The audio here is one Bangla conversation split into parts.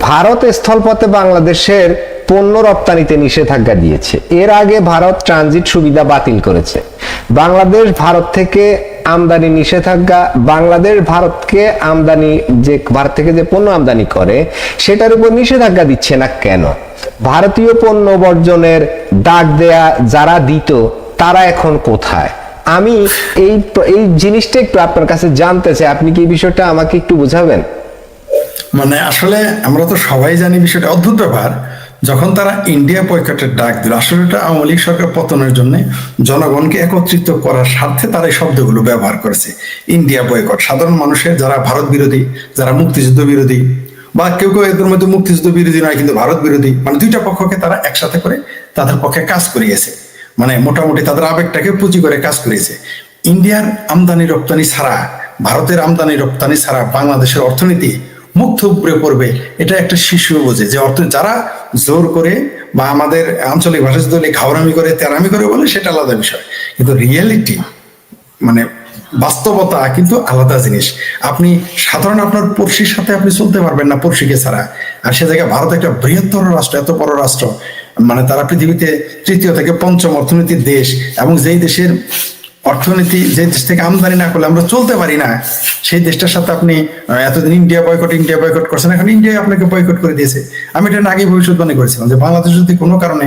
ভারত স্থলপথে বাংলাদেশের পণ্য রপ্তানিতে নিষেধাজ্ঞা দিয়েছে। এর আগে ভারত ট্রানজিট সুবিধা বাতিল করেছে। বাংলাদেশ ভারত থেকে আমদানি নিষেধাজ্ঞা, বাংলাদেশ ভারতকে আমদানি যে, ভারত থেকে যে পণ্য আমদানি করে, সেটার উপর নিষেধাজ্ঞা দিচ্ছে না কেন? ভারতীয় পণ্য বর্জনের ডাক দেয়া যারা দিত, তারা এখন কোথায়? আমি এই এই জিনিসটা একটু আপনার কাছে জানতে চাই। আপনি কি বিষয়টা আমাকে একটু বোঝাবেন? মানে আসলে আমরা তো সবাই জানি বিষয়টা অদ্ভুত ব্যাপার। যখন তারা ইন্ডিয়া বয়কটের ডাক দিল, আসলে এটা আওয়ামী লীগ সরকার পতনের জন্য জনগণকে একত্রিত করার স্বার্থে তারা এই শব্দগুলো ব্যবহার করেছে। ইন্ডিয়া বয়কট, সাধারণ মানুষের যারা ভারত বিরোধী, যারা মুক্তিযুদ্ধ বিরোধী, বা কেউ কেউ এদের মধ্যে মুক্তিযুদ্ধ বিরোধী নয়, কিন্তু ভারত বিরোধী মানে দুইটা পক্ষকে তারা একসাথে করে তাদের পক্ষে কাজ করিয়েছে মানে মোটামুটি তাদের আবেগটাকে পুঁজি করে কাজ করিয়েছে ইন্ডিয়ার আমদানি রপ্তানি ছাড়া, ভারতের আমদানি রপ্তানি ছাড়া বাংলাদেশের অর্থনীতি মুখ থুবড়ে পড়বে। এটা একটা শিশু বোঝে, যে অর্থ যারা জোর করে বা আমাদের আঞ্চলিক ভাষা যদি ঘাওরামি করে, তেরামি করে বলে, সেটা আলাদা বিষয়। কিন্তু রিয়েলিটি মানে বাস্তবতা কিন্তু আলাদা জিনিস। আপনি সাধারণ আপনার পড়শির সাথে আপনি চলতে পারবেন না পড়শিকে ছাড়া। আর সে জায়গায় ভারত একটা বৃহত্তর রাষ্ট্র, এত বড় রাষ্ট্র। মানে তারা পৃথিবীতে তৃতীয় থেকে পঞ্চম অর্থনীতির দেশ এবং যেই দেশের অর্থনীতি যে দেশ থেকে আমদানি না করলে আমরা চলতে পারি না, সেই দেশটার সাথে আপনি এতদিন ইন্ডিয়া বয়কট ইন্ডিয়া বয়কট করছেন, এখন ইন্ডিয়া আপনাকে বয়কট করে দিয়েছে। আমি এটা আগে ভবিষ্যৎবাণী করেছিলাম যে বাংলাদেশ যদি কোনো কারণে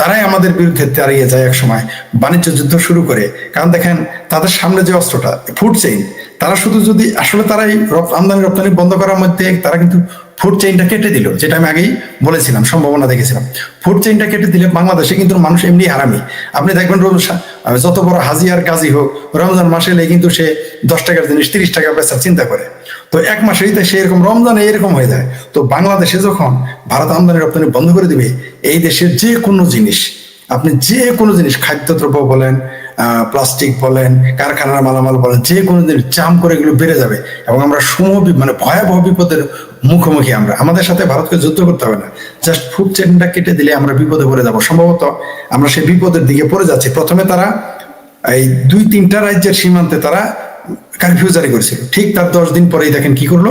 তারাই আমাদের বিরুদ্ধে দাঁড়িয়ে যায় এক সময়, বাণিজ্য যুদ্ধ শুরু করে, কারণ দেখেন তাদের সামনে যে অস্ত্রটা ফুড চেইন তারা শুধু যদি, আসলে তারাই আমদানি রপ্তানি বন্ধ করার মধ্যে, তারা কিন্তু ফুড চেইনটা কেটে দিল, যেটা আমি আগেই বলেছিলাম, সম্ভাবনা দেখেছিলাম। ফুড চেইনটা কেটে দিলে বাংলাদেশে কিন্তু মানুষ এমনি হারামি। আপনি দেখবেন যত বড় হাজি আর হোক, রমজান মাসে এলে কিন্তু সে দশ টাকার জিনিস, তিরিশ টাকা বেচার চিন্তা করে। তো এক মাসেই তো সে এরকম, রমজানে এরকম হয়ে যায়। তো বাংলাদেশে যখন ভারত আমদানি রপ্তানি বন্ধ করে দিবে, এই দেশের যে কোনো জিনিস আপনি যে কোনো জিনিস, খাদ্যদ্রব্য বলেন প্লাস্টিক বলেন, কারখানার মালামাল বলেন, যে কোনো জিনিস জাম করে এগুলো বেড়ে যাবে এবং আমরা সমূহ মানে ভয়াবহ বিপদের মুখোমুখি আমরা। আমাদের সাথে ভারতকে যুদ্ধ করতে হবে না। জাস্ট ফুড চেনটা কেটে দিলে আমরা বিপদে পড়ে যাব। সম্ভবত আমরা সেই বিপদের দিকে পড়ে যাচ্ছি। প্রথমে তারা এই দুই তিনটা রাজ্যের সীমান্তে তারা কারফিউ জারি করেছিল। ঠিক তার দশ দিন পরেই দেখেন কি করল?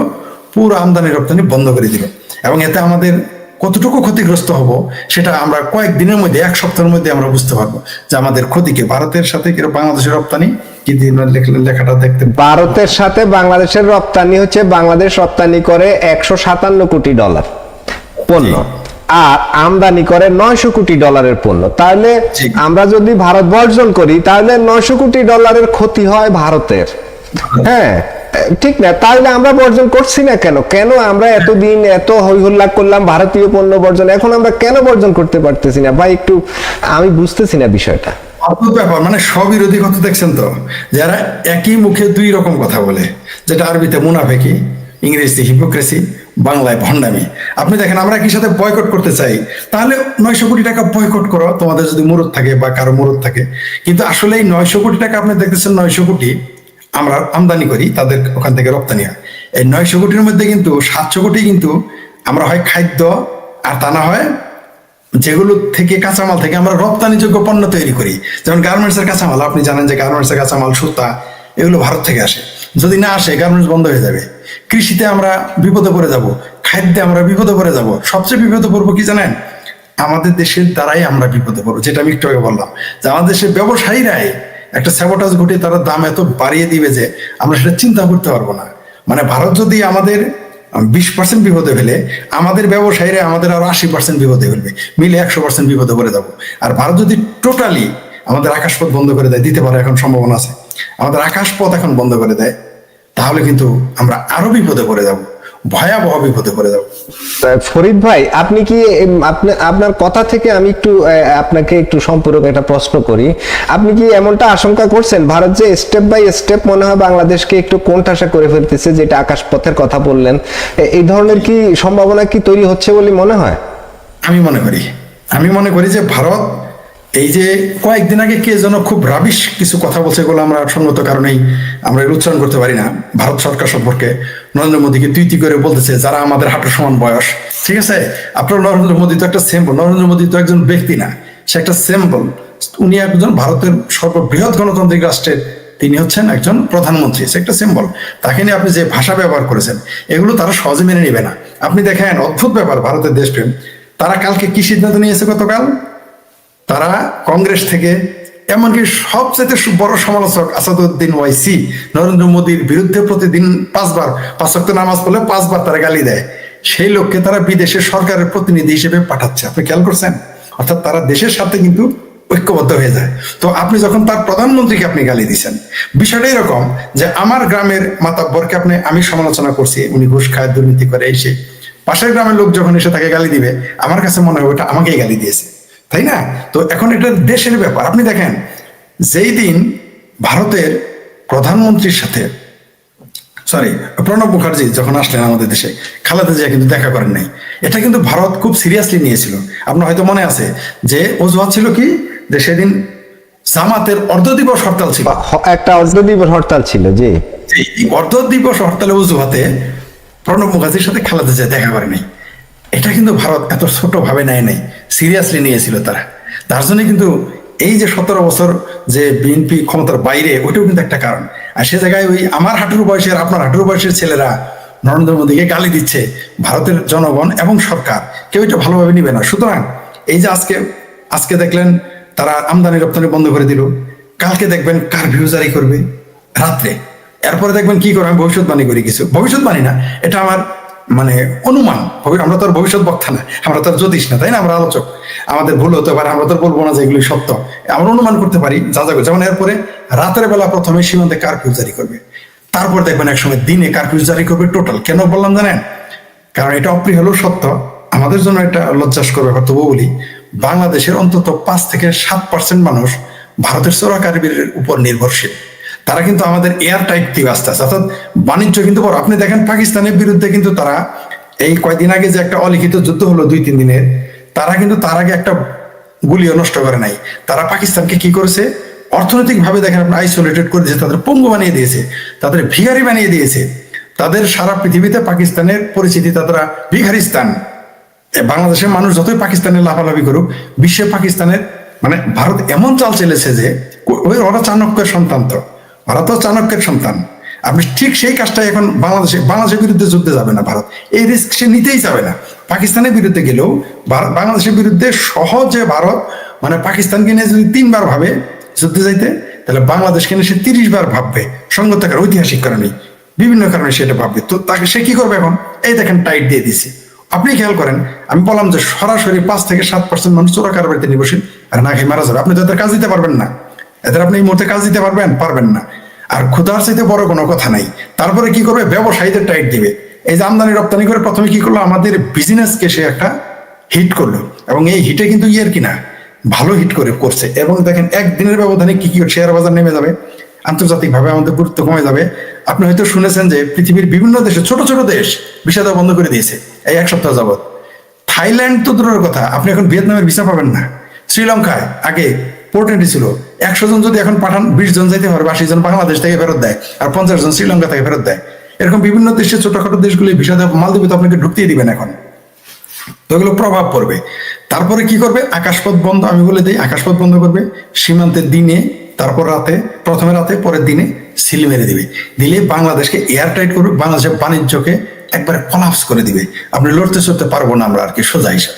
পুরো আমদানি রপ্তানি বন্ধ করে দিল। এবং এতে আমাদের কতটুকু ক্ষতিগ্রস্ত হব সেটা আমরা কয়েকদিনের মধ্যে এক সপ্তাহের মধ্যে আমরা বুঝতে পারব যে আমাদের ক্ষতিকে ভারতের সাথে বাংলাদেশের রপ্তানি? লেখাটা দেখতে ভারতের সাথে বাংলাদেশের রপ্তানি হচ্ছে বাংলাদেশ রপ্তানি করে একশো সাতান্ন কোটি ডলার পণ্য আর আমদানি করে নয়শো কোটি ডলারের পণ্য। তাহলে আমরা যদি ভারত বর্জন করি তাহলে নয়শো কোটি ডলারের ক্ষতি হয় ভারতের। হ্যাঁ। ঠিক না, তাহলে আমরা বর্জন করছি না কেন? কেন আমরা এতদিন এত হই হল্লা করলাম, ভারতীয় পণ্য বর্জন, এখন আমরা কেন বর্জন করতে পারতেছি না? ভাই, একটু আমি বুঝতেছি না বিষয়টা। অদ্ভুত ব্যাপার মানে স্ববিরোধী কথা দেখছেন তো? যারা একই মুখে দুই রকম কথা বলে, যেটা আরবিতে মুনাফেকি, ইংরেজিতে হিপোক্রেসি বাংলায় ভণ্ডামি। আপনি দেখেন, আমরা একই সাথে বয়কট করতে চাই, তাহলে নয়শো কোটি টাকা বয়কট করো, তোমাদের যদি মুরত থাকে বা কারও মুরত থাকে। কিন্তু আসলে এই নয়শো কোটি টাকা আপনি দেখতেছেন, নয়শো কোটি আমরা আমদানি করি, তাদের ওখান থেকে রপ্তানি হয়। এই নয়শো কোটির মধ্যে কিন্তু, সাতশো কোটি কিন্তু আমরা হয় খাদ্য আর তা না হয় যেগুলো থেকে কাঁচামাল থেকে আমরা রপ্তানিযোগ্য পণ্য তৈরি করি। যেমন গার্মেন্টস এর কাঁচামাল, আপনি জানেন যে গার্মেন্টস এর কাঁচামাল, সুতা, এগুলো ভারত থেকে আসে। যদি না আসে, গার্মেন্টস বন্ধ হয়ে যাবে। কৃষিতে আমরা বিপদে পড়ে যাব, খাদ্যে আমরা বিপদে পড়ে যাব। সবচেয়ে বিপদে পড়ব কি জানেন? আমাদের দেশের দ্বারাই আমরা বিপদে পড়ব, যেটা আমি একটু আগে বললাম। যে আমাদের দেশের ব্যবসায়ীরাই একটা স্যাবোটাজ ঘটিয়ে তারা দাম এত বাড়িয়ে দিবে যে আমরা সেটা চিন্তা করতে পারব না। মানে ভারত যদি আমাদের বিশ পার্সেন্ট বিপদে ফেলে, আমাদের ব্যবসায়ীরা আমাদের আরও আশি পার্সেন্ট বিপদে ফেলবে, মিলে একশো পার্সেন্ট বিপদে পড়ে যাব। আর ভারত যদি টোটালি আমাদের আকাশপথ বন্ধ করে দেয়, দিতে পারে এখন সম্ভাবনা আছে। আমাদের আকাশপথ এখন বন্ধ করে দেয়, তাহলে কিন্তু আমরা আরও বিপদে পড়ে যাব। ভয়াবহ বিপদে পড়ে যাব। ফরিদ ভাই আপনি কি আপনার কথা থেকে আমি একটু আপনাকে একটু সম্পূরক একটা প্রশ্ন করি। আপনি কি এমনটা আশঙ্কা করছেন? ভারত যে স্টেপ বাই স্টেপ মনে হয় বাংলাদেশকে একটু কোণঠাসা করে ফেলতেছে যেটা আকাশপথের কথা বললেন। এই ধরনের কি সম্ভাবনা কি তৈরি হচ্ছে বলে মনে হয়? আমি মনে করি। আমি মনে করি যে ভারত এই যে কয়েকদিন আগে কে যেন খুব রাবিশ কিছু কথা বলছে এগুলো আমরা সঙ্গত কারণেই আমরা উচ্চারণ করতে পারি না। ভারত সরকার সম্পর্কে নরেন্দ্র মোদীকে তুই তুই করে বলতেছে, যারা আমাদের হাঁটুর সমান বয়স। ঠিক আছে? আপনার নরেন্দ্র মোদী তো একটা সিম্বল নরেন্দ্র মোদী তো একজন ব্যক্তি না, সে একটা সিম্বল উনি একজন ভারতের সর্ববৃহৎ গণতান্ত্রিক রাষ্ট্রের, তিনি হচ্ছেন একজন প্রধানমন্ত্রী, সে একটা সিম্বল তাকে নিয়ে আপনি যে ভাষা ব্যবহার করেছেন, এগুলো তারা সহজে মেনে নেবে না। আপনি দেখেন অদ্ভুত ব্যাপার, ভারতের দেশপ্রেম। তারা কালকে কি সিদ্ধান্ত নিয়েছে গতকাল? তারা কংগ্রেস থেকে, এমনকি সবচেয়ে বড় সমালোচক আসাদুদ্দিন ওয়াইসি নরেন্দ্র মোদীর বিরুদ্ধে প্রতিদিন পাঁচবার, পাঁচ নামাজ পড়লে পাঁচবার তারা গালি দেয়। সেই লোককে তারা বিদেশে সরকারের প্রতিনিধি হিসেবে পাঠাচ্ছে। আপনি খেয়াল করছেন? অর্থাৎ তারা দেশের সাথে কিন্তু ঐক্যবদ্ধ হয়ে যায়। তো আপনি যখন তার প্রধানমন্ত্রীকে আপনি গালি দিচ্ছেন বিষয়টা এরকম যে আমার গ্রামের মাতাব্বরকে আপনি, আমি সমালোচনা করছি, উনি ঘুষ খায়, দুর্নীতি করে এসে পাশের গ্রামের লোক যখন এসে তাকে গালি দিবে, আমার কাছে মনে হয় ওটা আমাকেই গালি দিয়েছে। তাই না? তো এখন এটা দেশের ব্যাপার। আপনি দেখেন যেই দিন ভারতের প্রধানমন্ত্রীর সাথে সরি প্রণব মুখার্জি যখন আসলেন আমাদের দেশে খালেদা জিয়া কিন্তু দেখা করেন নাই। এটা কিন্তু ভারত খুব সিরিয়াসলি নিয়েছিল। আপনার হয়তো মনে আছে যে অজুহাত ছিল কি? যে সেদিন জামাতের অর্ধ দিবস হরতাল ছিল। একটা অর্ধ দিবস হরতাল ছিল যে অর্ধ দিবস হরতালের অজুহাতে প্রণব মুখার্জির সাথে খেলাতে যায় দেখা করে নাই। এটা কিন্তু ভারত এত ছোট ভাবে নেয় নাই সিরিয়াসলি নিয়েছিল তারা। তার জন্য কিন্তু এই যে সতেরো বছর যে বিএনপি ক্ষমতার বাইরে, ওইটাও কিন্তু একটা কারণ। আর সে জায়গায় ওই আমার হাঁটুর বয়সের, আপনার হাঁটুর বয়সের ছেলেরা নরেন্দ্র মোদীকে গালি দিচ্ছে ভারতের জনগণ এবং সরকার। কেউ এটা ভালোভাবে নিবে না। সুতরাং এই যে আজকে আজকে দেখলেন তারা আমদানি রপ্তানি বন্ধ করে দিল। কালকে দেখবেন কারফিউ জারি করবে রাত্রে। এরপরে দেখবেন কি করে, আমি ভবিষ্যৎবাণী করি কিছু। ভবিষ্যৎবাণী না, এটা আমার মানে অনুমান আমরা তো আর ভবিষ্যৎ বক্তা না, আমরা তো আর জ্যোতিষ না, তাই না? আমরা আলোচক। আমাদের ভুল হতে পারে, আমরা তো বলব না যে এগুলি সত্য। আমরা অনুমান করতে পারি, যা যাবে যেমন এরপরে, রাতের বেলা প্রথমে সীমান্তে কারফিউ জারি করবে। তারপর দেখবেন একসময় দিনে কারফিউ জারি করবে টোটাল। কেন বললাম জানেন? কারণ এটা অপ্রিয় হলেও সত্য। আমাদের জন্য এটা লজ্জাস্কর ব্যাপার তবু বলি, বাংলাদেশের অন্তত পাঁচ থেকে সাত পার্সেন্ট মানুষ ভারতের চোরাকারবির উপর নির্ভরশীল। তারা কিন্তু আমাদের এয়ার টাইট দিয়ে আসতে আছে। অর্থাৎ বাণিজ্য কিন্তু বড়। আপনি দেখেন পাকিস্তানের বিরুদ্ধে কিন্তু তারা এই কয়দিন আগে যে একটা অলিখিত যুদ্ধ হলো দুই তিন দিনের, তারা কিন্তু তার আগে একটা গুলিও নষ্ট করে নাই। তারা পাকিস্তানকে কি করেছে? অর্থনৈতিক ভাবে দেখেন আপনি আইসোলেটেড করে দিয়েছে, তাদের পঙ্গু বানিয়ে দিয়েছে, তাদের ভিখারি বানিয়ে দিয়েছে। তাদের সারা পৃথিবীতে পাকিস্তানের পরিচিতি তারা ভিখারিস্তান। বাংলাদেশের মানুষ যতই পাকিস্তানের লাফালাফি করুক, বিশ্বে পাকিস্তানের মানে ভারত এমন চাল চেলেছে যে ওই ওরা চাণক্যের সন্তান তো। ওরা তো চাণক্যের সন্তান। আপনি ঠিক সেই কাজটাই এখন বাংলাদেশে বাংলাদেশের বিরুদ্ধে যুদ্ধে যাবে না ভারত। এই রিস্ক সে নিতেই যাবে না। পাকিস্তানের বিরুদ্ধে গেলেও বাংলাদেশের বিরুদ্ধে সহজে ভারত মানে পাকিস্তানকে নিয়ে যদি তিনবার ভাবে যুদ্ধে যাইতে, তাহলে বাংলাদেশকে নিয়ে সে তিরিশ বার ভাববে সঙ্গতাকার ঐতিহাসিক কারণে। বিভিন্ন কারণে সেটা ভাববে। তো তাকে সে কি করবে এখন? এই দেখেন টাইট দিয়ে দিছে আপনি খেয়াল করেন, আমি বললাম যে সরাসরি পাঁচ থেকে সাত পার্সেন্ট মানুষ চোরা কারবারিতে নির্ভরশীল, আর না খেয়ে মারা যাবে। আপনি তো এদের কাজ দিতে পারবেন না। এদের আপনি এই মুহূর্তে কাজ দিতে পারবেন? পারবেন না। আর ক্ষুধার চাইতে বড় কোনো কথা নাই। তারপরে কি করবে? ব্যবসায়ীদের টাইট দিবে। এই যে আমদানি রপ্তানি করে প্রথমে কি করল? আমাদের বিজনেসকে সে একটা হিট করল। এবং এই হিটে কিন্তু ইয়ের কিনা? ভালো হিট করে করছে। এবং দেখেন, একদিনের ব্যবধানে কি কি শেয়ার বাজার নেমে যাবে? আন্তর্জাতিকভাবে আমাদের গুরুত্ব কমে যাবে। আপনি হয়তো শুনেছেন যে পৃথিবীর বিভিন্ন দেশে ছোট ছোট দেশ দেওয়া বন্ধ করে দিয়েছে এই এক সপ্তাহ যাবত থাইল্যান্ড তো দূরের কথা। আপনি এখন ভিয়েতনামের ভিসা পাবেন না। শ্রীলঙ্কায় আগে পোর্ট এন্ট্রি ছিল। একশো জন যদি এখন পাঠান, বিশ জন যাইতে পারবে, আশি জন বাংলাদেশ থেকে ফেরত দেয়, আর পঞ্চাশ জন শ্রীলঙ্কা থেকে ফেরত দেয়। এরকম বিভিন্ন দেশে ছোটখাটো দেশগুলি ভিসা দেওয়া মালদ্বীপে তো আপনাকে ঢুকতেই দিবেন এখন। তো এগুলো প্রভাব পড়বে। তারপরে কি করবে? আকাশপথ বন্ধ, আমি বলে দিই, আকাশপথ বন্ধ করবে। সীমান্তের দিনে, তারপর রাতে, প্রথমে রাতে, পরের দিনে সিল মেরে দিবে। দিলে বাংলাদেশকে এয়ার টাইট করবে, বাংলাদেশের বাণিজ্যকে একবারে কলাপস করে দিবে। আপনি লড়তে চড়তে পারব না আমরা আর কি, সোজা হিসাব।